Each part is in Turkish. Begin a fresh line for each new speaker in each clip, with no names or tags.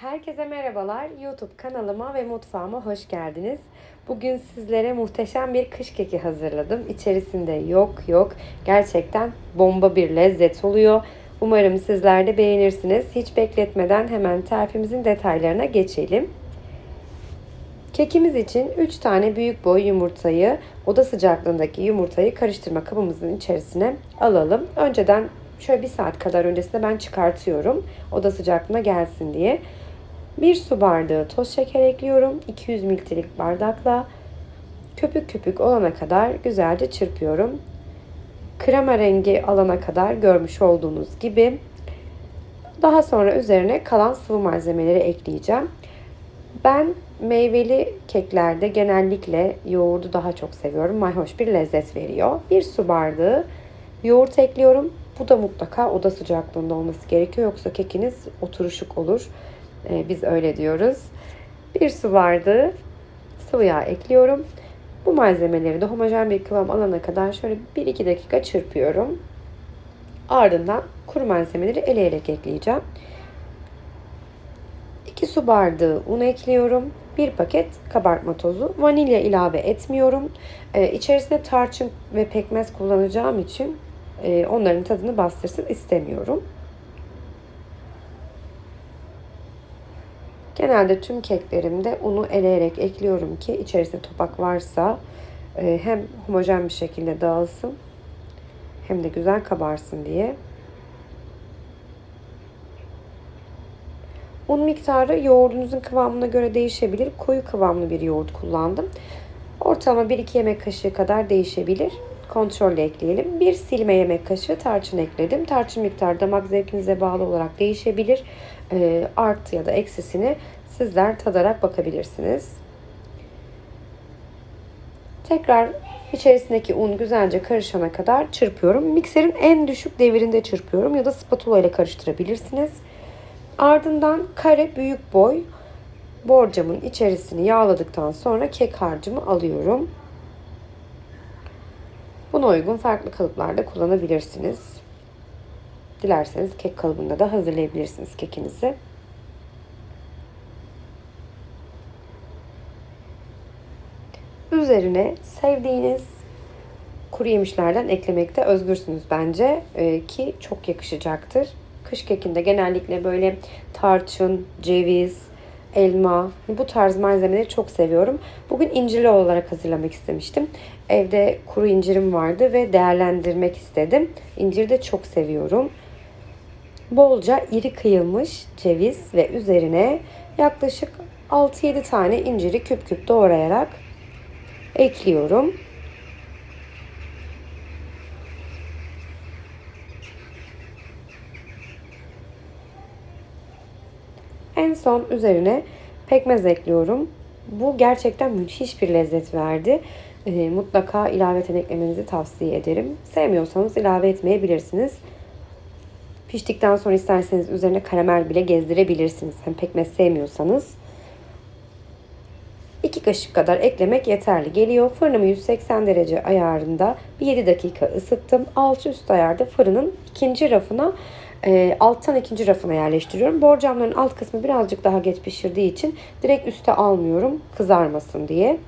Herkese merhabalar. YouTube kanalıma ve mutfağıma hoş geldiniz. Bugün sizlere muhteşem bir kış keki hazırladım. İçerisinde yok yok gerçekten bomba bir lezzet oluyor. Umarım sizler de beğenirsiniz. Hiç bekletmeden hemen tarifimizin detaylarına geçelim. Kekimiz için 3 tane büyük boy yumurtayı, oda sıcaklığındaki yumurtayı karıştırma kabımızın içerisine alalım. Önceden şöyle bir saat kadar öncesinde ben çıkartıyorum. Oda sıcaklığına gelsin diye. 1 su bardağı toz şeker ekliyorum. 200 mililitrelik bardakla köpük köpük olana kadar güzelce çırpıyorum. Krema rengi alana kadar görmüş olduğunuz gibi daha sonra üzerine kalan sıvı malzemeleri ekleyeceğim. Ben meyveli keklerde genellikle yoğurdu daha çok seviyorum. Mayhoş bir lezzet veriyor. Bir su bardağı yoğurt ekliyorum. Bu da mutlaka oda sıcaklığında olması gerekiyor. Yoksa kekiniz oturuşuk olur. Ee, biz öyle diyoruz. Bir su bardağı sıvı yağ ekliyorum. Bu malzemeleri de homojen bir kıvam alana kadar şöyle 1-2 dakika çırpıyorum. Ardından kuru malzemeleri eleyerek ekleyeceğim. 2 su bardağı un ekliyorum. 1 paket kabartma tozu. Vanilya ilave etmiyorum. Ee, içerisine tarçın ve pekmez kullanacağım için e, onların tadını bastırsın istemiyorum. Genelde tüm keklerimde unu eleyerek ekliyorum ki içerisinde topak varsa e, hem homojen bir şekilde dağılsın hem de güzel kabarsın diye. Un miktarı yoğurdunuzun kıvamına göre değişebilir. Koyu kıvamlı bir yoğurt kullandım. Ortalama 1-2 yemek kaşığı kadar değişebilir. Kontrolle ekleyelim. Bir silme yemek kaşığı tarçın ekledim. Tarçın miktarı damak zevkinize bağlı olarak değişebilir. E, artı ya da eksisini sizler tadarak bakabilirsiniz. Tekrar içerisindeki un güzelce karışana kadar çırpıyorum. Mikserin en düşük devirinde çırpıyorum ya da spatula ile karıştırabilirsiniz. Ardından kare büyük boy borcamın içerisini yağladıktan sonra kek harcımı alıyorum. Buna uygun farklı kalıplarda kullanabilirsiniz. Dilerseniz kek kalıbında da hazırlayabilirsiniz kekinizi. Üzerine sevdiğiniz kuru yemişlerden eklemekte özgürsünüz bence ee, ki çok yakışacaktır. Kış kekinde genellikle böyle tarçın, ceviz, elma bu tarz malzemeleri çok seviyorum. Bugün incirli olarak hazırlamak istemiştim. Evde kuru incirim vardı ve değerlendirmek istedim. İnciri de çok seviyorum. Bolca iri kıyılmış ceviz ve üzerine yaklaşık 6-7 tane inciri küp küp doğrayarak ekliyorum. En son üzerine pekmez ekliyorum. Bu gerçekten müthiş bir lezzet verdi. E, mutlaka ilaveten eklemenizi tavsiye ederim. Sevmiyorsanız ilave etmeyebilirsiniz. Piştikten sonra isterseniz üzerine karamel bile gezdirebilirsiniz. Hem pekmez sevmiyorsanız. 2 kaşık kadar eklemek yeterli geliyor. Fırınımı 180 derece ayarında 7 dakika ısıttım. Alt üst ayarda fırının ikinci rafına e, alttan ikinci rafına yerleştiriyorum. Borcamların alt kısmı birazcık daha geç pişirdiği için direkt üste almıyorum kızarmasın diye.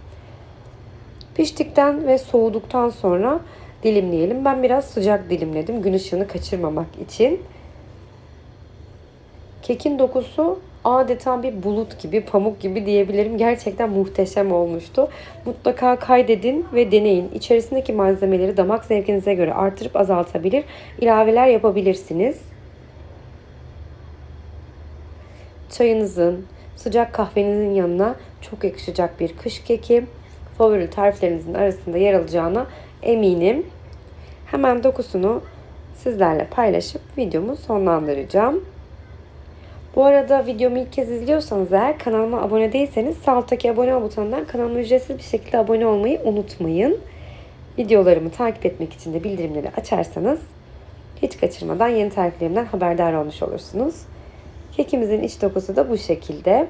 Piştikten ve soğuduktan sonra dilimleyelim. Ben biraz sıcak dilimledim gün ışığını kaçırmamak için. Kekin dokusu adeta bir bulut gibi, pamuk gibi diyebilirim. Gerçekten muhteşem olmuştu. Mutlaka kaydedin ve deneyin. İçerisindeki malzemeleri damak zevkinize göre artırıp azaltabilir, ilaveler yapabilirsiniz. Çayınızın, sıcak kahvenizin yanına çok yakışacak bir kış keki. Favori tariflerinizin arasında yer alacağına eminim. Hemen dokusunu sizlerle paylaşıp videomu sonlandıracağım. Bu arada videomu ilk kez izliyorsanız eğer kanalıma abone değilseniz sağ alttaki abone ol butonundan kanalıma ücretsiz bir şekilde abone olmayı unutmayın. Videolarımı takip etmek için de bildirimleri açarsanız hiç kaçırmadan yeni tariflerimden haberdar olmuş olursunuz. Kekimizin iç dokusu da bu şekilde.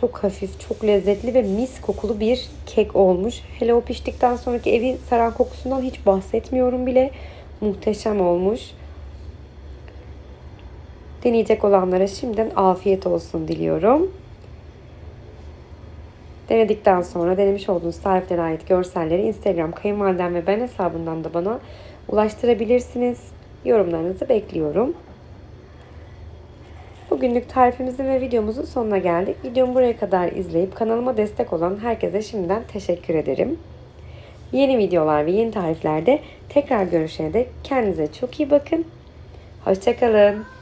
Çok hafif, çok lezzetli ve mis kokulu bir kek olmuş. Hele o piştikten sonraki evi saran kokusundan hiç bahsetmiyorum bile. Muhteşem olmuş. Deneyecek olanlara şimdiden afiyet olsun diliyorum. Denedikten sonra denemiş olduğunuz tariflere ait görselleri Instagram kayınvalidem ve ben hesabından da bana ulaştırabilirsiniz. Yorumlarınızı bekliyorum. Bugünlük tarifimizin ve videomuzun sonuna geldik. Videomu buraya kadar izleyip kanalıma destek olan herkese şimdiden teşekkür ederim. Yeni videolar ve yeni tariflerde tekrar görüşene dek kendinize çok iyi bakın. Hoşçakalın.